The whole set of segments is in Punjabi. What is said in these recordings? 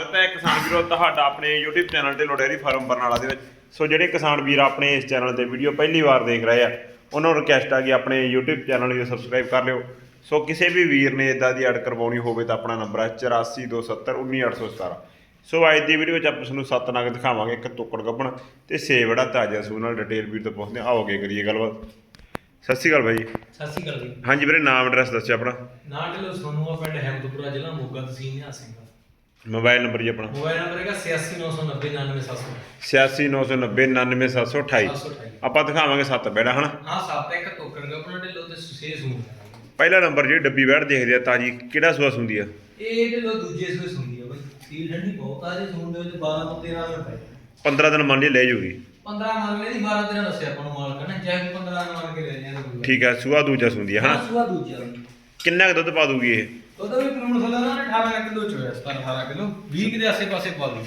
ਸਵਾਗਤ ਹੈ ਕਿਸਾਨ ਵੀਰੋ ਤੁਹਾਡਾ ਆਪਣੇ YouTube ਚੈਨਲ ਤੇ ਲੋਡੇਰੀ ਫਾਰਮ ਬਰਨਾਲਾ ਦੇ ਵਿੱਚ। ਸੋ ਜਿਹੜੇ ਕਿਸਾਨ ਵੀਰ ਆਪਣੇ ਇਸ ਚੈਨਲ ਤੇ ਵੀਡੀਓ ਪਹਿਲੀ ਵਾਰ ਦੇਖ ਰਹੇ ਆ ਉਹਨਾਂ ਨੂੰ ਰਿਕਵੈਸਟ ਆ ਕਿ ਆਪਣੇ YouTube ਚੈਨਲ ਨੂੰ ਸਬਸਕ੍ਰਾਈਬ ਕਰ ਲਿਓ। ਸੋ ਕਿਸੇ ਵੀ ਵੀਰ ਨੇ ਇਦਾਂ ਦੀ ਐਡ ਕਰਵਾਉਣੀ ਹੋਵੇ ਤਾਂ ਆਪਣਾ ਨੰਬਰ ਹੈ 8427191817 ਸੋ ਅੱਜ ਦੀ ਵੀਡੀਓ ਵਿੱਚ ਆਪਾਂ ਤੁਹਾਨੂੰ ਸੱਤ ਨਗ ਦਿਖਾਵਾਂਗੇ ਇੱਕ ਟੋਕੜ ਗੱਬਣ ਤੇ ਸੇਵੜਾ ਤਾਜ਼ਾ ਸੂ। ਨਾਲ ਡਿਟੇਲ ਵੀਰ ਤੋਂ ਪੁੱਛਦੇ ਆਓਗੇ ਕਰੀਏ ਗੱਲਬਾਤ। ਸਤਿ ਸ਼੍ਰੀ ਅਕਾਲ ਜੀ। ਸਤਿ ਸ਼੍ਰੀ ਅਕਾਲ ਜੀ। ਹਾਂਜੀ ਵੀਰੇ ਨਾਮ ਐਡਰੈਸ ਦੱਸਿਓ ਆਪਣਾ। ਨਾਮ ਢਿੱਲੋਂ ਸੋਨੂਆ ਪਿੰਡ ਹੈਮਦਪੁਰਾ ਜ਼ਿਲ੍ਹਾ ਮੋਗਾ ਤਹਿਸੀਲ ਨਿਹਾਲ ਸਿੰਘ ਮੋਬਾਈਲ ਨੰਬਰ ਜੀ ਆਪਣਾ। ਮੋਬਾਈਲ ਨੰਬਰ ਹੈਗਾ 8699099700 8690997728 728 ਆਪਾਂ ਦਿਖਾਵਾਂਗੇ ਸੱਤ ਬੈੜਾ ਹਨਾ? ਹਾਂ ਸੱਤ ਇੱਕ ਟੋਕਣ ਗੱਪਣਾ ਢਿੱਲੋਂ ਤੇ ਸੁਸੇ ਸੂ ਪਹਿਲਾ ਨੰਬਰ ਜਿਹੜੀ ਡੱਬੀ ਬੈੜ ਦੇਖਦੇ ਆ ਤਾਜੀ ਕਿਹੜਾ ਸੂਆ ਹੁੰਦੀ ਆ? ਇਹ ਢਿੱਲੋਂ ਦੂਜੇ ਸੂਏ ਸੁਣਦੀ ਆ ਬਈ। ਸੀਲ ਠੰਡੀ ਬਹੁਤ ਆ ਜੇ ਸੂਣ ਦੇ ਵਿੱਚ 12 ਤੋਂ 13 ਦਿਨ ਪਏ 15 ਦਿਨ ਮੰਨ ਲਈ ਲੈ ਜੂਗੀ। 15 ਮੰਨ ਲੈ ਦੀ 12 ਦਿਨ ਦੱਸਿਆ ਆਪਾਂ ਨੂੰ ਮਾਲਕ ਨੇ ਚਾਹੇ 15 ਦਿਨ ਮੰਨ ਕੇ ਲੈ ਜਾਂਦੇ ਠੀਕ ਆ ਸੂਆ ਦੂਜਾ ਹੁੰਦੀ ਆ ਹਾਂ ਹਨਾ? ਸੂਆ ਦੂਜਾ। ਕਿੰਨਾ ਕੁ ਦੁੱਧ ਪਾ ਦੂਗੀ ਇਹ? ਉਹਦਾ ਵੀ ਕਾਨੂੰਨ ਥੱਲੇ ਨਾ 18 ਕਿਲੋ ਚ ਹੋਇਆ 17 18 ਕਿਲੋ। 20 ਦੇ ਆਸੇ ਪਾਸੇ ਪਾ ਲੂ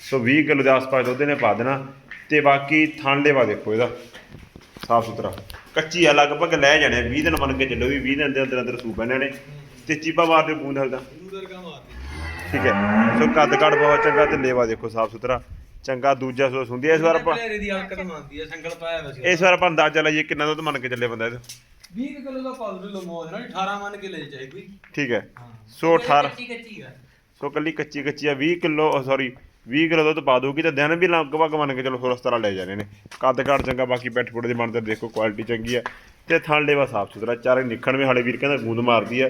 ਸੋ 20 ਕਿਲੋ ਦੇ ਆਸ-ਪਾਸ ਦੁੱਧ ਨੇ ਪਾ ਦੇਣਾ। ਤੇ ਬਾਕੀ ਥਣ ਲੇਵਾ ਦੇਖੋ ਇਹਦਾ। ਸਾਫ਼ ਸੁਥਰਾ। ਕੱਚੀ ਆ ਲਗਭਗ ਲੈ ਜਾਣੇ ਆ, 20 ਦਿਨ ਮੰਨ ਕੇ ਚੱਲੋ ਵੀ 20 ਦਿਨ ਦੇ ਅੰਦਰ ਅੰਦਰ ਸੂਪ ਇਹਨਾਂ ਨੇ। ਤੇ ਚੀਪਾ ਮਾਰ ਦੇ ਬੂੰਦ ਹਲਦਾ। ਠੀਕ ਹੈ। ਸੋ ਕੱਦ ਕੱਦ ਬਹੁਤ ਚੰਗਾ ਤੇ ਲੇਵਾ ਦੇਖੋ ਸਾਫ਼ ਸੁਥਰਾ। ਚੰਗਾ ਦੂਜਾ ਸੂਆ ਹੁੰਦੀ ਹੈ ਇਸ ਵਾਰ ਆਪਾਂ। ਦੀ ਹਲਕਤ ਮੰਨਦੀ ਹੈ ਸੰਗਲ ਪਾਇਆ ਵੈਸੇ ਇਸ ਵਾਰ ਆਪਾਂ ਅੰਦਾਜ਼ਾ ਲਾਈਏ ਕਿੰਨਾ ਦੁੱਧ ਮੰਨ ਕੇ ਚੱਲੇ ਬੰਦਾ ਇਹਦਾ। 20 ਕਿਲੋ ਦਾ ਪਾਉਡਰ ਲੋ ਮੋਜ ਨਾਲ 18 ਮੰਨ ਕੇ ਲੈ ਜਾਏ ਕੋਈ ਠੀਕ ਹੈ। ਹਾਂ। ਸੋ 18 ਕੱਚੀ ਕੱਚੀ ਆ। ਸੋ ਕੱਲੀ ਕੱਚੀ ਕੱਚੀ ਆ 20 ਕਿਲੋ ਸੌਰੀ 20 ਕਿਲੋ ਦੁੱਧ ਪਾ ਦੂਗੀ ਤਾਂ ਦਿਨ ਵੀ ਲਗਭਗ ਮੰਨ ਕੇ ਚਲੋ 16 17 ਲੈ ਜਾਣੇ ਨੇ। ਕੱਦ ਕਾਠ ਚੰਗਾ ਬਾਕੀ ਪੈਟ ਫੁੱਟ ਦੇ ਬਣਦੇ ਦੇਖੋ ਕੁਆਲਿਟੀ ਚੰਗੀ ਆ। ਤੇ ਥਣ ਲੇਵਾ ਸਾਫ਼ ਸੁਥਰਾ ਚਾਰੇ ਨਿਖਣ ਵੀ ਹਾਲੇ ਵੀਰ ਕਹਿੰਦਾ ਗੂੰਦ ਮਾਰਦੀ ਆ।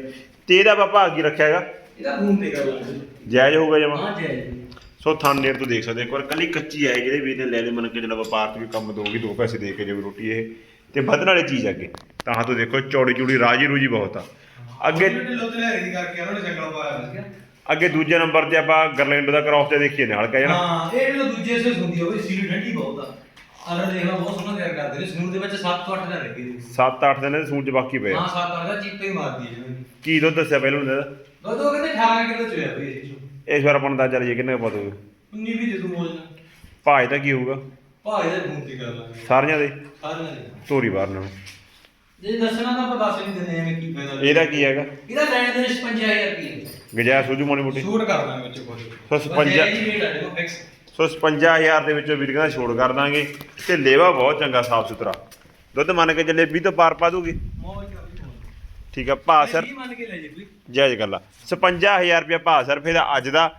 ਤੇ ਇਹਦਾ ਭਾਗ ਕੀ ਰੱਖਿਆ ਹੈਗਾ? ਇਹਦਾ ਫੋਨ ਤੇ ਕਰ ਲਾਂਗੇ ਜਾਇਜ਼ ਹੋਊਗਾ ਜਮਾ? ਹਾਂ ਜੈ ਸੋ ਥਣ ਨੇੜ ਤੋਂ ਦੇਖ ਸਕਦੇ ਇੱਕ ਵਾਰ ਕੱਲੀ ਕੱਚੀ ਹੈ ਜਿਹੜੇ ਵੀਰ ਨੇ ਲੈ ਲੈ ਮੰਨ ਕੇ ਚਲੋ ਵਪਾਰ 'ਚ ਵੀ ਕੰਮ ਦੋਗੀ ਦੋ ਪੈਸੇ ਦੇ ਕੇ ਜਿਵੇਂ ਰੋਟੀ ਇਹ। ਤੇ ਵਧਣ ਵਾਲੀ ਚੀਜ਼ ਅੱਗੇ। ਤਾਂ ਹਾਂ ਤੋਂ ਦੇਖੋ ਚੌੜੀ ਚੂੜੀ ਰਾਜੀ ਰੂਜੀ ਬਹੁਤ ਆ। ਅੱਗੇ ਲੋ ਤੇ ਲੈ ਰਹੀ ਕਰਕੇ ਉਹਨਾਂ ਨੇ ਸੰਗਲ ਪਾਇਆ ਵੈਸੇ ਅੱਗੇ ਦੂਜੇ ਨੰਬਰ ਤੇ ਆਪਾਂ ਗਰਲੈਂਡ ਦਾ ਕ੍ਰਾਸ ਤੇ ਦੇਖੀਏ ਨਾਲ ਕਾ ਜਣਾ ਹਾਂ ਇਹ ਲੋ ਦੂਜੇ ਸੇ ਹੋਵੇ ਸੀਲ ਠੰਡੀ ਬਹੁਤ ਆ। ਅਰੇ ਦੇਖ ਲਾ ਬਹੁਤ ਸੋਹਣਾ ਤਿਆਰ ਕਰਦੇ ਨੇ ਸੂਣ ਦੇ ਵਿੱਚ 7 ਤੋਂ 8 ਦਿਨ ਰਹਿ ਗਏ 7-8 ਦਿਨ ਦੇ ਸੂਟ ਚ ਬਾਕੀ ਪਏ। ਹਾਂ 7 8 ਦਾ ਚੀਪੇ ਹੀ ਮਾਰਦੀ ਹੈ ਕੀ ਦੁੱਧ ਦੱਸਿਆ ਪਹਿਲਾਂ ਉਹਨੇ ਇਹਦਾ? ਦੁੱਧ ਉਹ ਕਹਿੰਦੇ 18 ਕਿਲੋ ਚ ਹੋਇਆ ਬਈ ਇਸ ਵਾਰ ਆਪਾਂ ਨੂੰ ਅੰਦਾਜ਼ਾ ਲਈਏ ਕਿੰਨੇ ਪਾ ਦੋਗੇ 19 ਵੀ ਦੇ ਦੂ ਮੋਜ ਨਾਲ। ਭਾਜ ਤਾਂ ਕੀ ਹੋਊਗਾ? ਭਾਈ ਦਾ ਕਰ ਲਾਂਗੇ ਸਾਰਿਆਂ ਦੇ? ਸਾਰਿਆਂ ਦੇ। ਤੋਰੀ ਬਾਹਰ ਨੂੰ ਜੇ ਦੱਸਣਾ ਤਾਂ ਆਪਾਂ ਦੱਸ ਨਹੀਂ ਦਿੰਦੇ ਐਵੇਂ ਕੀ ਫਾਇਦਾ। ਇਹਦਾ ਕੀ ਹੈਗਾ? ਇਹਦਾ ਲੈਣ ਦੇ 55000 ਰੁਪਏ ਗਜਾ ਸੂਝੂ ਮੋਣੀ ਮੋਟੀ। ਛੂਟ ਕਰ ਦਾਂਗੇ ਵਿੱਚ ਕੁਝ ਸੋ ਸਪੰਜਾ- ਜੀ ਰੇਟ ਆ ਦੇਖੋ ਫਿਕਸ ਸੋ 55000 ਦੇ ਵਿੱਚੋਂ ਵੀਰ ਕਹਿੰਦਾ ਛੋੜ ਕਰ ਦਾਂਗੇ। ਤੇ ਲੇਵਾ ਬਹੁਤ ਚੰਗਾ ਸਾਫ਼ ਸੁਥਰਾ। ਦੁੱਧ ਮੰਨ ਕੇ ਚੱਲੇ 20 ਤੋਂ ਪਾਰ ਪਾ ਦੂਗੀ। ਠੀਕ ਆ ਭਾ ਸਰ। ਮੰਨ ਕੇ ਲੈ ਜੇ ਕੋਈ। ਜਾਇਜ਼ ਗੱਲ ਆ। 55000 ਰੁਪਏ ਭਾ ਸਿਰਫ ਇਹਦਾ ਅੱਜ ਦਾ।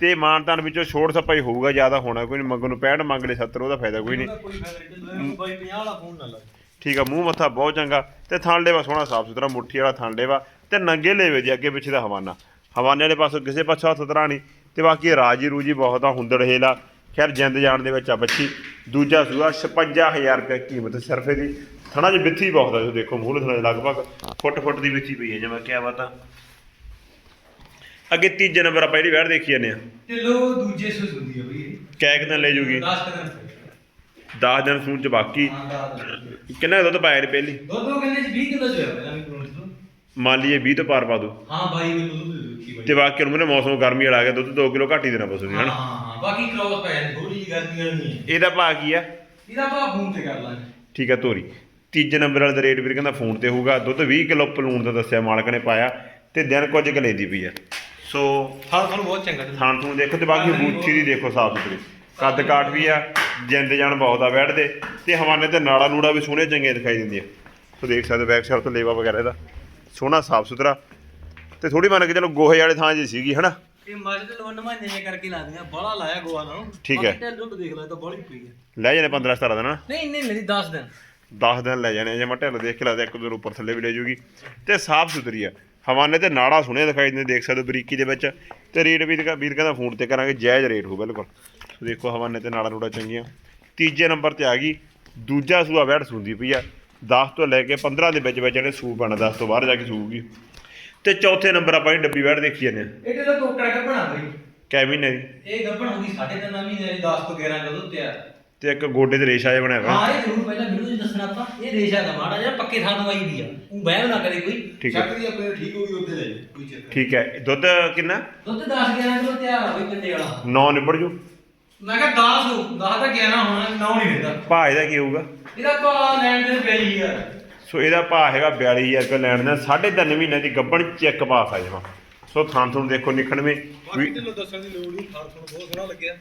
ਤੇ ਮਾਨਤਾਨ ਵਿੱਚੋਂ ਛੋੜ ਸਪਾਈ ਹੋਊਗਾ ਜ਼ਿਆਦਾ ਹੋਣਾ ਕੋਈ ਨਹੀਂ ਮੰਗਣ ਨੂੰ 65 ਮੰਗ ਲੈ 70 ਉਹਦਾ ਫਾਇਦਾ ਕੋਈ ਨਹੀਂ ਉਹਦਾ ਕੋਈ ਫਾਇਦਾ ਨਹੀਂ। ਬਾਈ 50 ਵਾਲਾ ਫੋਨ ਨਾ ਲਾ। ਠੀਕ ਆ ਮੂੰਹ ਮੱਥਾ ਬਹੁਤ ਚੰਗਾ। ਤੇ ਥਣ ਲੇਵਾ ਸੋਹਣਾ ਸਾਫ਼ ਸੁਥਰਾ ਮੁੱਠੀ ਵਾਲਾ ਥਣ ਲੇਵਾ। ਤੇ ਨੰਗੇ ਲੇਵੇ ਦੀ ਅੱਗੇ ਪਿੱਛੇ ਦਾ ਹਵਾਨਾ। ਹਵਾਨੇ ਵਾਲੇ ਪਾਸੋਂ ਕਿਸੇ ਪਾਸੋਂ ਹੱਥ ਨਹੀਂ। ਤੇ ਬਾਕੀ ਰਾਜੀ ਰੂਜੀ ਬਹੁਤ ਆ ਹੁੰਦੜ ਹੇਲਾ ਖੈਰ ਜਿੰਦ ਜਾਣ ਦੇ ਵਿੱਚ ਆ ਬੱਚੀ। ਦੂਜਾ ਸੂਆ 56000 ਰੁਪਏ ਕੀਮਤ ਸਿਰਫ ਇਹਦੀ। ਥਣਾ 'ਚ ਬਿੱਥੀ ਬਹੁਤ ਆ ਜੋ ਦੇਖੋ ਮੂਹਰੇ ਥਣਾ ਲਗਭਗ ਫੁੱਟ ਫੁੱਟ ਦੀ ਬਿੱਥੀ ਪਈ ਹੈ ਜਿਵੇਂ ਕਿਹਾ ਵਾ ਤਾਂ ਅੱਗੇ ਤੀਜੇ ਨੰਬਰ ਆਪਾਂ ਜਿਹੜੀ ਵੈੜ ਦੇਖੀ ਜਾਂਦੇ ਆ। ਕਿਲੋ ਦੂਜੇ ਹੈ ਬਈ ਇਹ। ਕੈਕ ਦਿਨ ਲੈ ਜੂਗੀ। 10 ਦਿਨ। 10 ਦਿਨ ਸੂਣ 'ਚ ਬਾਕੀ। ਹਾਂ 10 ਦਿਨ ਕਿੰਨਾ ਦੁੱਧ ਪਾਇਆ ਨੇ ਪਹਿਲੀ? ਦੁੱਧ ਉਹ ਕਹਿੰਦੇ ਜੀ 20 ਕਿਲੋ ਚ ਹੋਇਆ ਪਹਿਲਾਂ ਵੀ ਕਰੋੜ ਤੋਂ। ਮੰਨ ਲਈਏ 20 ਤੋਂ ਪਾਰ ਪਾ ਦੂ। ਹਾਂ 22 ਕਿਲੋ ਦੁੱਧ ਦੇ ਦਿੱਤੀ ਬਾਈ। ਤੇ ਬਾਕੀ ਹੁਣ ਮੈਨੂੰ ਮੌਸਮ ਗਰਮੀ ਵਾਲਾ ਆ ਗਿਆ ਦੁੱਧ 2 ਕਿਲੋ ਘੱਟ ਹੀ ਦੇਣਾ ਪਸੂ ਹਾਂ ਹਨਾ? ਹਾਂ ਬਾਕੀ ਕ੍ਰੋਸ ਪੈ ਜਾਂਦੀ ਥੋੜੀ ਜਿਹੀ ਗਰਮੀ ਵਾਲੀ ਨਹੀਂ ਹੈ। ਇਹਦਾ ਭਾਅ ਕੀ ਆ? ਇਹਦਾ ਆਪਾਂ ਫੋਨ ਤੇ ਕਰ ਲਾਂਗੇ। ਠੀਕ ਆ ਤੋਰੀ ਤੀਜੇ ਨੰਬਰ ਵਾਲੇ ਦਾ ਰੇਟ ਵੀਰ ਕਹਿੰਦਾ ਫੋਨ ਤੇ ਹੋਊਗਾ ਦੁੱਧ 20 ਕਿਲੋ ਪਲੂਣ ਦਾ ਦੱਸਿਆ ਮਾਲਕ ਨੇ ਪਾਇਆ ਤੇ ਦਿਨ ਕੁਝ ਕੁ ਲੈਂਦੀ ਪਈ ਆ। ਸੋ ਹਾਂ ਤੁਹਾਨੂੰ ਬਹੁਤ ਚੰਗਾ ਥਾਂ ਥੂਣ ਦੇਖੋ ਤੇ ਬਾਕੀ ਬੂਥੀ ਦੀ ਦੇਖੋ ਸਾਫ਼ ਸੁਥਰੀ। ਕੱਦ ਕਾਠ ਵੀ ਆ ਜਿੰਦ ਜਾਨ ਬਹੁਤ ਆ ਬੈਠਦੇ ਤੇ ਹਵਾਨੇ ਤੇ ਨਾੜਾ ਨੂੜਾ ਵੀ ਸੋਹਣੇ ਚੰਗੇ ਦਿਖਾਈ ਦਿੰਦੀ ਆ ਸੋ ਦੇਖ ਸਕਦੇ ਬੈਕ ਸਾਈਡ ਤੋਂ ਲੇਵਾ ਵਗੈਰਾ ਇਹਦਾ। ਸੋਹਣਾ ਸਾਫ਼ ਸੁਥਰਾ। ਤੇ ਥੋੜੀ ਮੰਨ ਕੇ ਚਲੋ ਗੋਹੇ ਵਾਲੇ ਥਾਂ ਜੀ ਸੀਗੀ ਹਨਾ? ਇਹ ਮੱਝ ਦੇ ਲੋਨ ਨਮਾਨੇ ਜੇ ਕਰਕੇ ਲਾ ਦਿਆਂ ਬੜਾ ਲਾਇਆ ਗੋਆ ਨਾਲੋਂ। ਠੀਕ ਹੈ। ਤਾਂ ਦੁੱਧ ਦੇਖ ਲੈ ਤਾਂ ਬੜੀ ਪਈ ਹੈ ਲੈ ਜਾਣੇ 15 17 ਦਿਨ। ਨਹੀਂ ਨਹੀਂ ਮੇਰੀ 10 ਦਿਨ। 10 ਦਿਨ ਲੈ ਜਾਣੇ ਜੇ ਮੈਂ ਢਿੱਲ ਦੇਖ ਕੇ ਲੱਗਦਾ ਇੱਕ ਦੋ ਉੱਪਰ ਥੱਲੇ ਵੀ ਲੈ ਜੂਗੀ। ਤੇ ਸਾਫ਼ ਸੁਥਰੀ ਆ। ਹਵਾਨੇ ਤੇ ਨਾੜਾ ਸੁਣੇ ਦਿਖਾਈ ਦਿੰਦੇ ਦੇਖ ਸਕਦੇ ਹੋ ਬਰੀਕੀ ਦੇ ਵਿੱਚ। ਤੇ ਰੇਟ ਵੀ ਵੀਰ ਕਹਿੰਦਾ ਫੋਨ ਤੇ ਕਰਾਂਗੇ ਜਾਇਜ਼ ਰੇਟ ਹੋ ਬਿਲਕੁਲ। ਦੇਖੋ ਹਵਾਨੇ ਤੇ ਨਾੜਾ ਨੂੜਾ ਚੰਗੀਆਂ। ਤੀਜੇ ਨੰਬਰ ਤੇ ਆ ਗਈ ਦੂਜਾ ਸੂਆ ਵੈੜ ਸੁੰਦੀ ਪਈ ਆ। 10 ਤੋਂ ਲੈ ਕੇ 15 ਦੇ ਵਿੱਚ ਵਿੱਚ ਇਹਨੇ ਸੂ ਬਣਾ 10 ਤੋਂ ਬਾਹਰ ਜਾ ਕੇ ਸੂਗੀ ਤੇ ਚੌਥੇ ਨੰਬਰ ਆਪਾਂ ਇਹ ਡੱਬੀ ਵੈੜ ਦੇਖੀ ਜਾਂਦੇ ਆ। ਇਹ ਤੇ ਤਾਂ ਟੋਕਰਾ ਕੱਢਣਾ ਬਈ ਕੈ ਮਹੀਨੇ ਦੀ ਇਹ ਗੱਭਣ ਹੋ ਗਈ 3.5 ਮਹੀਨੇ ਦੀ 10 ਤੋਂ 11 ਕਦੋਂ ਤਿਆਰ। ਤੇ ਇੱਕ ਗੋਡੇ ਤੇ ਰੇਸ਼ਾ ਜਿਹਾ ਬਣਿਆ ਹੋਇਆ। ਹਾਂ ਇਹ ਜ਼ਰੂਰ ਪਹਿਲਾਂ ਵੀਡੀਓ 'ਚ ਦੱਸਣਾ ਆਪਾਂ। ਇਹ ਰੇਸ਼ਾ ਦਾ ਮਾੜਾ ਜਿਹਾ ਪੱਕੇ ਥਾਂ ਦਵਾਈ ਦੀ ਆ। ਉਹ ਬਹਿਮ ਨਾ ਕਰੇ ਕੋਈ। ਠੀਕ ਹੈ। ਦੀ ਆਪਣੇ ਠੀਕ ਹੋ ਗਈ ਉੱਤੇ ਲੈ ਜਾਓ, ਕੋਈ ਚੱਕਰ ਠੀਕ ਹੈ। ਦੁੱਧ ਕਿੰਨਾ? ਦੁੱਧ 10 11 ਕਿਲੋ ਤਿਆਰ ਆ ਬਈ ਕੰਡੇ ਵਾਲਾ। 9 ਨਿਬੜ ਜੂ। ਮੈਂ ਕਿਹਾ 10 ਹੋ 10 ਤਾਂ 11 ਹੋਣਾ 9 ਨਹੀਂ ਹੁੰਦਾ ਭਾਅ ਇਹਦਾ ਕੀ ਹੋਊਗਾ? ਇਹਦਾ ਤਾਂ ਲੈਣ ਦੇ ਪਈ ਯਾਰ। ਸੋ ਇਹਦਾ ਭਾਅ ਹੈਗਾ 42000 ਰੁਪਏ ਲੈਣ ਦਾ ਸਾਢੇ ਤਿੰਨ ਮਹੀਨੇ ਦੀ ਗੱਬਣ ਚੈੱਕ ਪਾਸ ਆ ਜਾਵਾ ਸੋ ਥਾਂ ਤੁਹਾਨੂੰ ਦੇਖੋ ਨਿਖਣਵੇਂ। ਬਾਕੀ ਢਿੱਲੋਂ ਦੱਸਣ ਦੀ ਲੋੜ ਨਹੀਂ ਥਾਂ ਤੁਹਾਨੂੰ ਬਹੁਤ ਸੋਹਣਾ ਲੱਗਿਆ।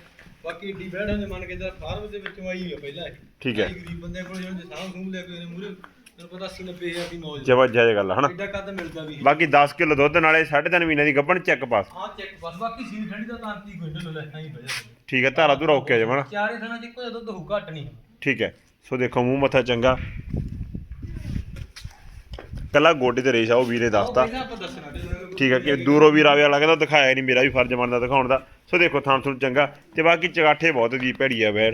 ਬਾਕੀ ਏਡੀ ਬੈੜ ਹੁੰਦੇ ਮੰਨ ਕੇ ਜਦ ਫਾਰਮ ਦੇ ਵਿੱਚੋਂ ਆਈ ਆ ਪਹਿਲਾਂ ਇਹ। ਠੀਕ ਹੈ। ਕਈ ਗਰੀਬ ਬੰਦੇ ਕੋਲ ਜਿਹੜੇ ਸਾਹ ਸੂਹ ਲੈ ਕੇ ਮੂਰੇ ਤੈਨੂੰ ਪਤਾ 80 90 ਹਜ਼ਾਰ ਦੀ ਮੌਜ ਜਵਾ ਜਾਇਜ਼ ਗੱਲ ਆ ਹਨਾ? ਐਡਾ ਕੱਦ ਮਿਲਦਾ ਵੀ। ਬਾਕੀ 10 ਕਿਲੋ ਦੁੱਧ ਨਾਲੇ 3.5 ਮਹੀਨੇ ਦੀ ਗੱਭਣ ਚੈੱਕ ਪਾਸ ਹਾਂ ਚੈੱਕ ਬਸ ਬਾਕੀ ਸੀਲ ਠੰਡੀ ਦਾ ਤਾਂ ਅੰਤੀ ਕੋਈ ਢਿੱਲੋਂ ਲੈ ਆਈ ਬਜਾ ਠੀਕ ਹੈ ਧਾਰਾ ਧੁਰਾ ਓਕੇ ਆ ਜਮਾ ਨਾ ਚਾਰੇ ਥਾਂ ਚ ਇੱਕੋ ਜਿਹਾ ਦੁੱਧ ਹੋਊ ਘੱਟ ਨਹੀਂ। ਠੀਕ ਹੈ। ਸੋ ਦੇਖੋ ਮੂੰਹ ਮੱਥਾ ਚੰਗਾ। ਕੱਲਾ ਗੋਡੇ ਤੇ ਰੇਸ਼ਾ ਉਹ ਵੀਰੇ ਨੂੰ। ਠੀਕ ਹੈ ਕਿ ਦੂਰੋਂ ਵੀ ਰਾਵੇ ਵਾਲਾ ਕਹਿੰਦਾ ਦਿਖਾਇਆ ਨਹੀਂ ਮੇਰਾ ਵੀ ਫਰਜ਼ ਬਣਦਾ ਦਿਖਾਉਣ ਦਾ। ਸੋ ਦੇਖੋ ਥਾਂ ਤੁਹਾਨੂੰ ਚੰਗਾ। ਤੇ ਬਾਕੀ ਚਗਾਠੇ ਬਹੁਤ ਦੀ ਭੈੜੀ ਆ ਵੈੜ।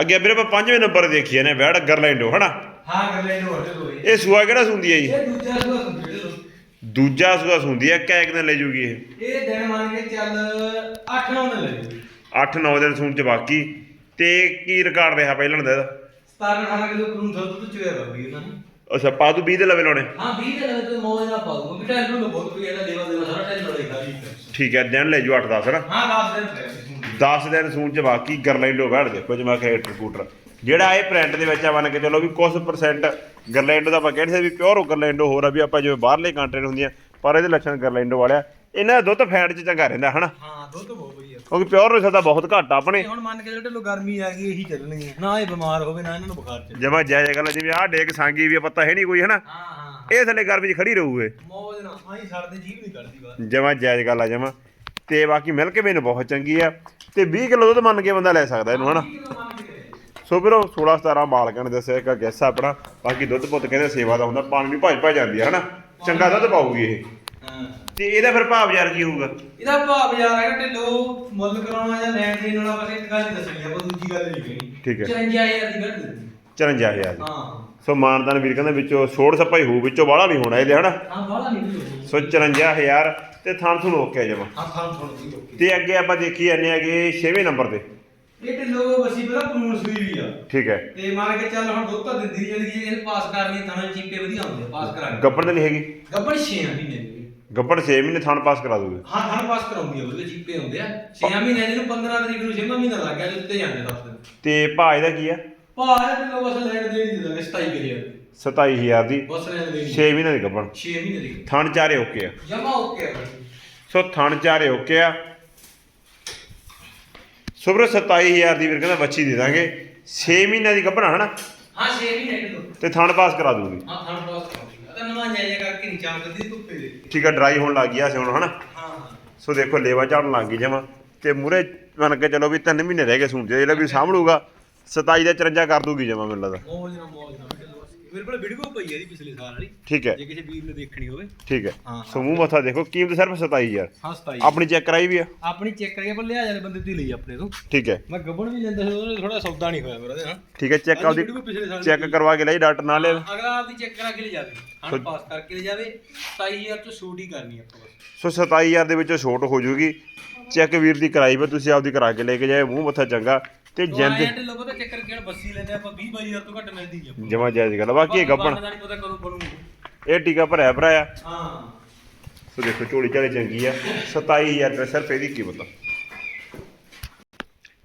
ਅੱਗੇ ਵੀਰੇ ਆਪਾਂ ਪੰਜਵੇਂ ਨੰਬਰ ਦੇਖੀਏ ਨੇ ਵੈੜ ਗਰਲੈਂਡੋ ਹਨਾ? ਹਾਂ ਇਹਨੂੰ ਹਟੇ ਲੋਏ ਇਹ ਸੂਆ ਕਿਹੜਾ ਸੁੰਦੀ ਹੈ ਜੀ? ਇਹ ਦੂਜਾ ਸੂਆ ਦੂਜਾ ਸੁੰਦੀ ਹੈ ਕੈਕ ਦਿਨ ਲੈ ਜੂਗੀ ਇਹ। ਇਹ ਦਿਨ ਮੰਨ ਕੇ ਚੱਲ 8 9 ਦਿਨ ਲੱਗੇ 8-9 ਦਿਨ ਸੂਣ ਚ ਬਾਕੀ। ਤੇ ਕੀ ਰਿਕਾਰਡ ਰਿਹਾ ਪਹਿਲਾਂ ਦਾ ਇਹਦਾ? 17 18 ਕਿਲੋ ਕਰੂੰ ਦੁੱਧ ਚੋਇਆ ਬਾਬੀ ਉਹਨਾਂ ਨੇ। ਅੱਛਾ ਪਾ ਤੂੰ 20 ਦੇ ਲਵੇ ਲਾਉਣੇ। ਹਾਂ 20 ਦੇ ਲਵੇ ਤੇ ਮੌਜ ਨਾਲ ਪਾਉਂਗਾ ਵੀ ਟਾਈਮ ਨੂੰ ਬਹੁਤ ਕੋਈ ਇਹਦਾ ਲੇਵਾ ਦੇਵਾ ਸਾਰਾ ਟਾਈਮ ਲੜੇ ਖਾਲੀ ਠੀਕ ਹੈ ਦਿਨ ਲੈ ਜੂ 8-10 ਹਨਾ ਹਾਂ 10 ਦਿਨ ਸੁਣਦੇ 10 ਦਿਨ ਸੂਣ ਚ ਬਾਕੀ ਗਰਲੈਂਡੋ ਬੈਠ ਦੇਖੋ ਜਿਵੇਂ ਕ੍ਰੈਕਟਰ ਕੂਟਰ ਜਿਹੜਾ ਇਹ ਪ੍ਰਿੰਟ ਦੇ ਵਿੱਚ ਆ ਮੰਨ ਕੇ ਚਲੋ ਵੀ ਕੁਝ ਪਰਸੈਂਟ ਗਰਲੈਂਡੋ ਦਾ ਆਪਾਂ ਕਹਿੰਦੇ ਸੀ ਵੀ ਪਿਓਰ ਗਰਲੈਂਡੋ ਹੋਰ ਆ ਵੀ ਆਪਾਂ ਜਿਵੇਂ ਬਾਹਰਲੇ ਕੰਟਰੀ ਹੁੰਦੀਆਂ ਪਰ ਇਹਦੇ ਲੱਛਣ ਗਰਲੈਂਡੋ ਵਾਲਿਆ। ਇਹਨਾਂ ਦਾ ਦੁੱਧ ਫੈਟ ਚ ਚੰਗਾ ਰਹਿੰਦਾ ਹਨਾ? ਹਾਂ ਦੁੱਧ ਬਹੁਤ ਵਧੀਆ। ਕਿਉਂਕਿ ਪਿਓਰ ਨਸਲ ਦਾ ਬਹੁਤ ਘੱਟ ਆ ਆਪਣੇ। ਹੁਣ ਮੰਨ ਕੇ ਜਿਹੜੇ ਲੋ ਗਰਮੀ ਆ ਗਈ ਇਹੀ ਚੱਲਣੀ ਹੈ ਨਾ ਇਹ ਬਿਮਾਰ ਹੋਵੇ ਨਾ ਇਹਨਾਂ ਨੂੰ ਬੁਖਾਰ ਚੱਲੇ ਜਮਾ ਜਾਇਜ਼ ਗੱਲ ਆ, ਜਿਵੇਂ ਆਹ ਡੇਕ ਸਾਂਗੀ ਵੀ ਆ, ਪਤਾ ਹੈ ਨਹੀਂ ਕੋਈ ਹਨਾ? ਹਾਂ ਹਾਂ ਇਹ ਥੱਲੇ ਗਰਮੀ ਚ ਖੜੀ ਰਹੂ ਇਹ ਮੌਜ ਨਾਲ ਆਈ ਛੱਡਦੇ ਜੀਭ ਨਹੀਂ ਕੱਢਦੀ ਬਾਹਰ। ਜਮਾ ਜਾਇਜ਼ ਗੱਲ ਆ ਜਮਾ। ਤੇ ਬਾਕੀ ਮਿਲਕ ਮੈਨੂੰ ਬਹੁਤ ਚੰਗੀ ਆ। ਤੇ 20 ਕਿਲੋ ਦੁੱਧ ਮੰਨ ਕੇ ਬੰਦਾ ਲੈ ਸਕਦਾ ਇਹਨੂੰ ਹਨਾ? ਕੇ। ਸੋ ਵੀਰੋ 16 17 ਮਾਲਕਾਂ ਨੇ ਦੱਸਿਆ ਇੱਕ ਗੈਸ ਆਪਣਾ। ਬਾਕੀ ਦੁੱਧ ਪੁੱਤ ਕਹਿੰਦੇ ਸੇਵਾ ਦਾ ਹੁੰਦਾ ਪਾਣੀ ਵੀ ਭੱਜ ਭੱਜ ਜਾਂਦੀ ਹੈ ਹਨਾ? ਚੰਗਾ ਦੁੱਧ ਪਾਊਗੀ ਇਹ। ਤੇ ਇਹਦਾ ਫਿਰ ਭਾਵ ਯਾਰ ਕੀ ਹੋਊਗਾ? ਇਹਦਾ ਭਾਅ ਬਾਜ਼ਾਰ ਹੈਗਾ ਢਿੱਲੋ ਮੁੱਲ ਕਰਾਉਣਾ ਜਾਂ ਲੈਣ ਦੇਣ ਵਾਲਾ ਬਸ ਇੱਕ ਗੱਲ ਹੀ ਦੱਸਣੀ ਆਪਾਂ ਦੂਜੀ ਗੱਲ ਨਹੀਂ ਕਹਿਣੀ। ਠੀਕ ਹੈ। 54000 ਦੀ ਗੱਲ ਦੇ 54000 ਦੀ। ਹਾਂ। ਸੋ ਮਾਨਦਾਨ ਵੀਰ ਕਹਿੰਦਾ ਵਿੱਚੋਂ ਛੋੜ ਸਪਾਈ ਹੋਊ ਵਿੱਚੋਂ ਬਾਹਲਾ ਨਹੀਂ ਹੋਣਾ ਇਹਦੇ ਹਨਾ? ਹਾਂ ਬਾਹਲਾ ਨਹੀਂ ਸੋ 54000 ਤੇ ਥਾਂ ਤੁਹਾਨੂੰ ਓਕੇ ਜਮਾ। ਹਾਂ ਖਾਣ ਸੁਣ ਦੀ ਓਕੇ। ਤੇ ਅੱਗੇ ਆਪਾਂ ਦੇਖੀ ਜਾਂਦੇ ਹੈਗੇ 6ਵੇਂ ਨੰਬਰ ਤੇ। ਇਹ ਢਿੱਲੋ ਵਸੀ ਪਹਿਲਾਂ ਪਰੂਨ ਸੂਈ ਵੀ ਆ। ਠੀਕ ਹੈ। ਤੇ ਮੰਨ ਕੇ ਚੱਲ ਹੁਣ ਦੁੱਧ ਤਾਂ ਦਿੰਦੀ ਜਾਂਦੀ ਇਹਨੂੰ ਪਾਸ ਕਰਨੀ ਤਾਂ ਚੀਪੇ ਵਧੀਆ ਹੁੰਦੇ ਪਾਸ ਕਰਾਂਗੇ। ਗੱਪੜ ਤਾਂ ਨਹੀਂ ਹੈਗੀ। ਗੱਬੜ 6 ਮਹੀਨੇ ਦੀ। ਗੱਪੜ 6 ਮਹੀਨੇ ਥਾਂ ਪਾਸ ਕਰਾ ਦੂਗੇ। ਹਾਂ ਹਾਂ ਪਾਸ ਕਰਾਉਂਦੀ ਆ ਉਹਦੇ ਚੀਪੇ ਹੁੰਦੇ ਆ। 6 ਮਹੀਨੇ ਜਿਹਨੂੰ 15 ਤਰੀਕ ਨੂੰ 6 ਮਹੀਨਾ ਲੱਗ ਗਿਆ ਉੱਤੇ ਜਾਂਦੇ ਦੱਸ ਦਿਨ। ਤੇ ਭਾਅ ਇਹਦਾ ਕੀ ਆ? ਭਾਅ ਇਹ ਢਿੱਲੋ ਬਸ ਲੈਣ ਦੇ ਦਾਂਗੇ 27 ਕਰਿਆ 27000 ਦੀ। ਬਸ ਲੈਣ ਦੇਣ 6 ਮਹੀਨੇ ਦੀ ਗੱਪੜ 6 ਮਹੀਨੇ ਦੀ। ਥਣ ਚਾਰੇ ਓਕੇ ਆ। ਜਮਾ ਓਕੇ ਆ। ਸੋ ਥਣ ਚਾਰੇ ਓਕੇ ਆ। ਸੁਬਰ 27000 ਦੀ ਵੀਰ ਕਹਿੰਦਾ ਬੱਚੀ ਦੇ ਦਾਂਗੇ। 6 ਮਹੀਨਿਆਂ ਦੀ ਗੱਭਣਾ ਹਨਾ? ਹਾਂ 6 ਮਹੀਨੇ ਢਿੱਲੋ ਤੇ ਥਣ ਪਾਸ ਕਰਾ ਦੂਗੀ। ਹਾਂ ਥਣ ਪਾਸ ਕਰਾਉਂਦੀ ਆ ਤਾਂ ਨਵਾਂ ਜਾਇਆ ਕਰਕੇ ਨਹੀਂ ਚਮਕਦੀ ਧੁੱਪੇ ਦੇ ਠੀਕ ਆ ਡਰਾਈ ਹੋਣ ਲੱਗ ਗਿਆ ਸੀ ਹੁਣ ਹਨਾ? ਹਾਂ ਹਾਂ। ਸੋ ਦੇਖੋ ਲੇਵਾ ਝਾੜਨ ਲੱਗ ਗਈ ਜਮਾ। ਤੇ ਮੂਰੇ ਮੰਨ ਕੇ ਚਲੋ ਵੀ 3 ਮਹੀਨੇ ਰਹਿ ਗਏ ਸੂਣ ਦੇ ਜਿਹੜਾ ਵੀ ਸਾਂਭਲੂਗਾ 27 ਦਾ 53 ਕਰ ਦੂਗੀ ਜਮਾ ਮੈਨੂੰ ਲੱਗਦਾ। ਨਾਲ ਢਿੱਲੋ ਬਸ। ਮੇਰੇ ਕੋਲ ਵੀਡੀਓ ਪਈ ਹੈ ਇਹਦੀ ਪਿਛਲੇ ਸਾਲ ਵਾਲੀ। ਠੀਕ ਹੈ। ਜੇ ਕਿਸੇ ਵੀਰ ਨੇ ਦੇਖਣੀ ਹੋਵੇ। ਠੀਕ ਹੈ। ਹਾਂ, ਸੋ ਮੂੰਹ ਮੱਥਾ ਦੇਖੋ ਕੀਮਤ ਸਿਰਫ 27000 ਹਾਂ 27 ਆਪਣੀ ਚੈੱਕ ਕਰਾਈ ਵੀ ਆ। ਆਪਣੀ ਚੈੱਕ ਕਰੀਏ ਪਰ ਲਿਆ ਜਾਲੇ ਬੰਦੇ ਤੇ ਲਈ ਆਪਣੇ ਤੋਂ। ਠੀਕ ਹੈ। ਮੈਂ ਗੱਬਣ ਵੀ ਲੈਂਦਾ ਸੀ ਉਹਨੇ ਥੋੜਾ ਸੌਦਾ ਨਹੀਂ ਹੋਇਆ ਮੇਰਾ ਤੇ ਹਾਂ। ਠੀਕ ਹੈ ਚੈੱਕ ਆਪਦੀ ਵੀਡੀਓ ਪਿਛਲੇ ਸਾਲ ਚੈੱਕ ਕਰਵਾ ਕੇ ਲਈ ਡਾਕਟਰ ਨਾਲ ਲਿਆ। ਅਗਲਾ ਆਪਦੀ ਚੈੱਕ ਕਰਾ ਕੇ ਲੈ ਜਾਵੇ। ਹਾਂ ਪਾਸ ਕਰਕੇ ਲੈ ਜਾਵੇ 27000 ਤੋਂ ਛੋਟ ਹੀ ਕਰਨੀ ਆਪਾਂ ਬਸ। ਸੋ 27000 ਦੇ ਵਿੱਚੋਂ ਛੋਟ ਹੋ ਜੂਗੀ। ਚੈੱਕ ਵੀਰ ਦੀ ਕਰਾਈ ਵਾ ਤੁਸੀਂ ਆਪਦੀ ਕਰਾ ਕੇ ਲੈ ਕੇ ਜਾਏ ਮੂੰਹ ਮੱਥਾ ਚੰਗਾ। ਤੇ ਜਿੰਦ ਲੋਕੋ ਤਾਂ ਚੈੱਕ ਕਰਕੇ ਬੱਸੀ ਲੈਂਦੇ ਆਪਾਂ 20 22000 ਤੋਂ ਘੱਟ ਮਿਲਦੀ ਨਹੀਂ ਜਮਾ ਜਾਇਜ਼ ਗੱਲ ਆ। ਬਾਕੀ ਇਹ ਗੱਬਣ ਨਹੀਂ ਪਤਾ ਕਦੋਂ ਬਣੂ ਇਹ ਟੀਕਾ ਭਰਿਆ ਭਰਾਇਆ। ਹਾਂ। ਸੋ ਦੇਖੋ ਝੋਲੀ ਝਾਲੀ ਚੰਗੀ ਆ। 27000 ਰੁਪਏ ਸਿਰਫ ਇਹਦੀ ਕੀਮਤ ਆ।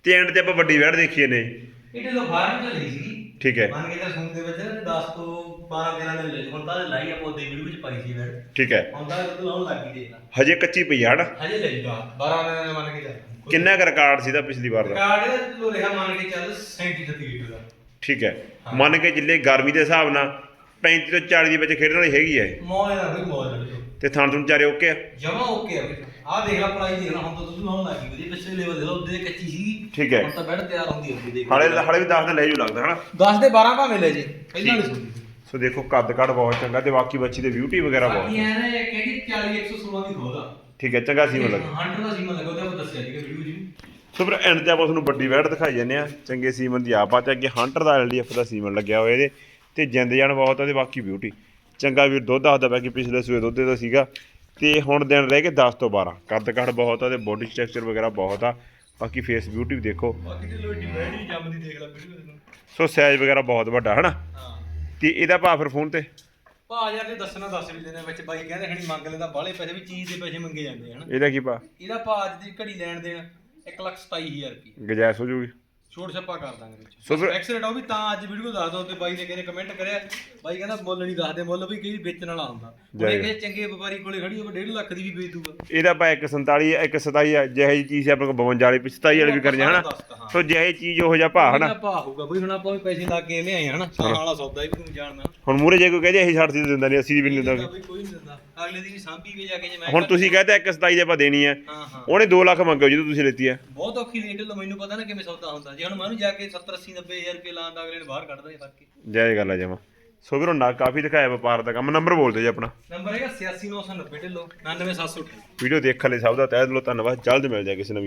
ਤੇ ਐਂਡ ਤੇ ਆਪਾਂ ਵੱਡੀ ਵੈੜ ਦੇਖੀਏ ਨੇ ਇਹ ਲੋ ਬਾਹਰ ਤੋਂ ਲਈ ਸੀ। ਠੀਕ ਹੈ। ਮੰਨ ਕੇ ਤਾਂ ਸੁਣ ਦੇ ਵਿੱਚ ਨਾ 10 ਤੋਂ 12 ਦਿਨਾਂ ਦੇ ਲਈ ਹੁਣ ਤਾਂ ਲਾਈ ਆਪਾਂ ਉਹਦੇ ਵੀਡੀਓ ਵਿੱਚ ਪਾਈ ਸੀ ਮੈਂ ਠੀਕ ਹੈ। ਹੁਣ ਤਾਂ ਇਹ ਲਾਉਣ ਲੱਗ ਗਈ ਦੇਖ ਹਜੇ ਕੱਚੀ ਪਈ ਆ ਹਨਾ। ਹਜੇ ਲਈ ਜਾ 12 ਦਿਨਾਂ ਦੇ ਮੰਨ ਕੇ ਚੱਲ। ਕਿੰਨਾ ਕੁ ਰਿਕਾਰਡ ਸੀ ਦਾ ਪਿਛਲੀ ਵਾਰ ਦਾ? ਕਾਰਡ ਲੋ ਰਿਹਾ ਮੰਨ ਕੇ ਚੱਲ 37 37 ਲੀਟਰ ਦਾ। ਠੀਕ ਹੈ। ਮੰਨ ਕੇ ਜਿੱਲੇ ਗਰਮੀ ਦੇ ਹਿਸਾਬ ਨਾਲ 35 ਤੋਂ 40 ਦੇ ਵਿੱਚ ਖੇਡਣ ਵਾਲੀ ਹੈਗੀ ਹੈ। ਮੌਜ ਦਾ ਵੀ ਮੌਜ ਦਾ ਤੇ। ਥਾਂ ਤੁਹਾਨੂੰ ਚਾਰੇ ਓਕੇ ਆ? ਜਮਾ ਓਕੇ ਆ ਆਹ ਦੇਖ ਲੈ ਪੜਾਈ ਦੇਖ ਲੈ ਹੁਣ ਤਾਂ ਤੁਸੀਂ ਲਾਉਣ ਲੱਗ ਵਧੀਆ ਪਿਛਲੇ ਲੈਵਲ ਦੇ ਲੋ ਉਹਦੇ ਕੱਚੀ ਸੀ। ਠੀਕ ਹੈ। ਹੁਣ ਤਾਂ ਬੈਡ ਤਿਆਰ ਹੁੰਦੀ ਹੈ ਦੇਖ। ਹਾਲੇ ਹਾਲੇ ਵੀ 10 ਦਿਨ ਲੈ ਜੂ ਲੱਗਦਾ ਹਨਾ? 10 ਦੇ 12 ਭਾਵੇਂ ਲੈ ਜੇ ਪਹਿਲਾਂ ਨਹੀਂ ਸੁਣਦੀ ਸੋ। ਦੇਖੋ ਕੱਦ ਕੱਦ ਬਹੁਤ ਚੰਗਾ ਤੇ ਬਾਕੀ ਬੱਚੀ ਦੇ ਬਿਊਟੀ ਵਗੈਰਾ ਬਹੁਤ ਬਾਕੀ ਐ ਨਾ ਇਹ ਕਹਿੰਦੀ 40 116 ਦੀ ਖੋਦਾ ਠੀਕ ਹੈ ਚੰਗਾ ਸੀ ਮਤਲਬ 100 ਦਾ ਸੀਮਾ ਲੱਗਾ ਉਹਦੇ ਆਪਾਂ ਦੱਸਿਆ ਸੀਗਾ ਵੀਡੀਓ ਜੀ ਸੋ ਫਿਰ ਐਂਡ ਤੇ ਆਪਾਂ ਤੁਹਾਨੂੰ ਵੱਡੀ ਵੈੜ ਦਿਖਾਈ ਜਾਂਦੇ ਆ ਚੰਗੇ ਸੀਮਨ ਦੀ ਆਪ ਆ ਤੇ ਅੱਗੇ ਹੰਟਰ ਦਾ ਐਲਡੀਐਫ ਦਾ ਸੀਮਨ ਲੱਗਿਆ ਹੋਇਆ ਇਹਦੇ ਤੇ ਜਿੰਦ ਜਾਨ ਬਹੁਤ ਆ ਤੇ ਬਾਕੀ ਬਿਊਟੀ ਚੰਗਾ ਵੀਰ ਦੁੱਧ ਦੱਸਦਾ ਪਿਆ ਕਿ ਪਿਛਲੇ ਸੂਏ ਦੁੱਧ ਦਾ ਸੀਗਾ। ਤੇ ਹੁਣ ਦਿਨ ਰਹਿ ਗਏ 10 ਤੋਂ 12 ਕੱਦ ਕੱਦ ਬਹੁਤ ਆ ਤੇ ਬੋਡੀ ਸਟਰਕਚਰ ਵਗੈਰਾ ਬਹੁਤ ਆ। ਬਾਕੀ ਫੇਸ ਬਿਊਟੀ ਵੀ ਦੇਖੋ। ਬਾਕੀ ਤੇ ਲੋਈ ਡਿਬੈਡੀ ਜੰਮਦੀ ਦੇਖ ਲੈ ਵੀਡੀਓ ਨੂੰ ਸੋ ਸਾਈਜ਼ ਵਗੈਰਾ ਬਹੁਤ ਵੱਡਾ ਹਨਾ? ਤੇ ਇਹਦਾ ਭਾਅ ਫਿਰ ਫੋਨ ਤੇ? ਭਾ ਯਾਰ ਤੇ ਦੱਸਣਾ ਦੱਸ ਵੀ ਦੇਣਾ ਵਿੱਚ ਬਾਈ ਕਹਿੰਦੇ ਖਣੀ ਮੰਗ ਲੈਂਦਾ ਬਾਹਲੇ ਪੈਸੇ ਵੀ ਚੀਜ਼ ਦੇ ਪੈਸੇ ਮੰਗੇ ਜਾਂਦੇ ਹਨ? ਇਹਦਾ ਕੀ ਭਾਅ ਇਹਦਾ ਭਾ ਅੱਜ ਦੀ ਘੜੀ ਲੈਣ ਦੇਣ। 127000 ਰੁਪਏ ਗਜੈਸ ਹੋ ਜੂਗੀ। ਛੋਟ ਛੱਪਾ ਕਰ ਦਾਂਗੇ ਵਿੱਚ। ਸੋ ਫਿਰ- ਐਕਸੀਡੈਂਟ ਉਹ ਵੀ ਤਾਂ ਅੱਜ ਵੀਡੀਓ ਦੱਸ ਦੋ ਤੇ ਬਾਈ ਨੇ ਕਿਹਨੇ ਕਮੈਂਟ ਕਰਿਆ। ਬਾਈ ਕਹਿੰਦਾ ਮੁੱਲ ਨਹੀਂ ਦੱਸਦੇ ਮੁੱਲ ਵੀ ਕਈ ਵੇਚਣ ਵਾਲਾ ਹੁੰਦਾ। ਉਹਨੇ ਕਿਸੇ ਚੰਗੇ ਵਪਾਰੀ ਕੋਲੇ ਖੜੀ ਹੋਵੇ 1.5 ਲੱਖ ਦੀ ਵੀ ਵੇਚ ਦੂਗਾ। ਇਹਦਾ ਆਪਾਂ 147 127 ਜਿਹੀ ਚੀਜ਼ ਆਪਣੇ ਕੋਲ 52 ਵਾਲੀ 27 ਵਾਲੀ ਵੀ ਕਰਨੀ ਹਨਾ। ਸੋ ਜਿਹੀ ਚੀਜ਼ ਉਹ ਜਿਹਾ ਭਾਅ ਹਨਾ? ਭਾਅ ਹੋਊਗਾ ਬਈ ਹੁਣ ਆਪਾਂ ਵੀ ਪੈਸੇ ਲਾ ਕੇ ਲਿਆਏ ਹਨਾ? ਵਾਲਾ ਸੌਦਾ ਹੀ ਵੀ ਤੂੰ ਜਾਣਦਾ। ਹੁਣ ਮੂਰੇ ਜੇ ਕੋਈ ਕਹੇ ਅਸੀਂ 60 ਦੀ ਦਿੰਦਾ ਨਹੀਂ 80 ਦੀ ਵੀ ਨਹੀਂ ਦਿੰਦਾ। ਕੋਈ ਨਹੀਂ ਦਿੰਦਾ। ਅਗਲੇ ਦੀ ਵੀ ਸਾਂਭੀ ਵੀ ਜਾ ਕੇ ਜੇ ਮੈਂ ਹੁਣ ਤੁਸੀਂ ਕਹਿੰਦੇ 127 ਦੇ ਆਪਾਂ ਦੇਣੀ ਹੈ ਹਾਂ ਹਾਂ। ਉਹਨੇ 2 ਲੱਖ ਮੰਗਿਓ ਜਦੋਂ ਤੁਸੀਂ ਲੈਤੀ ਹੈ ਬਹੁਤ ਔਖੀ ਰੇਟ ਲੋ ਮੈਨੂੰ ਪਤਾ ਨਾ ਕਿਵੇਂ ਸੌਦਾ ਹੁੰਦਾ। ਜੇ ਹੁਣ ਮੈਂ ਉਹਨੂੰ ਜਾ ਕੇ 70 80 90 ਹਜ਼ਾਰ ਰੁਪਏ ਲਾਉਂਦਾ ਅਗਲੇ ਨੇ ਬਾਹਰ ਕੱਢਦਾ ਹੀ ਫ਼ਰਕ ਹੀ। ਜੈ ਗੱਲ ਹੈ ਜਮਾ। ਸੋ ਵੀਰੋ ਨਾ ਕਾਫੀ ਦਿਖਾਇਆ ਵਪਾਰ ਦਾ ਕੰਮ। ਨੰਬਰ ਬੋਲ ਦਿਓ ਜੀ ਆਪਣਾ। ਨੰਬਰ ਹੈਗਾ 86990 ਢਿੱਲੋ 99728 ਵੀਡੀਓ ਦੇਖਣ ਲਈ ਸਭ ਦਾ ਤਹਿ ਦਿਲੋਂ ਧੰਨਵਾਦ। ਜਲਦ ਮਿਲ ਜਾਏ ਕਿਸੇ ਨਵੀਂ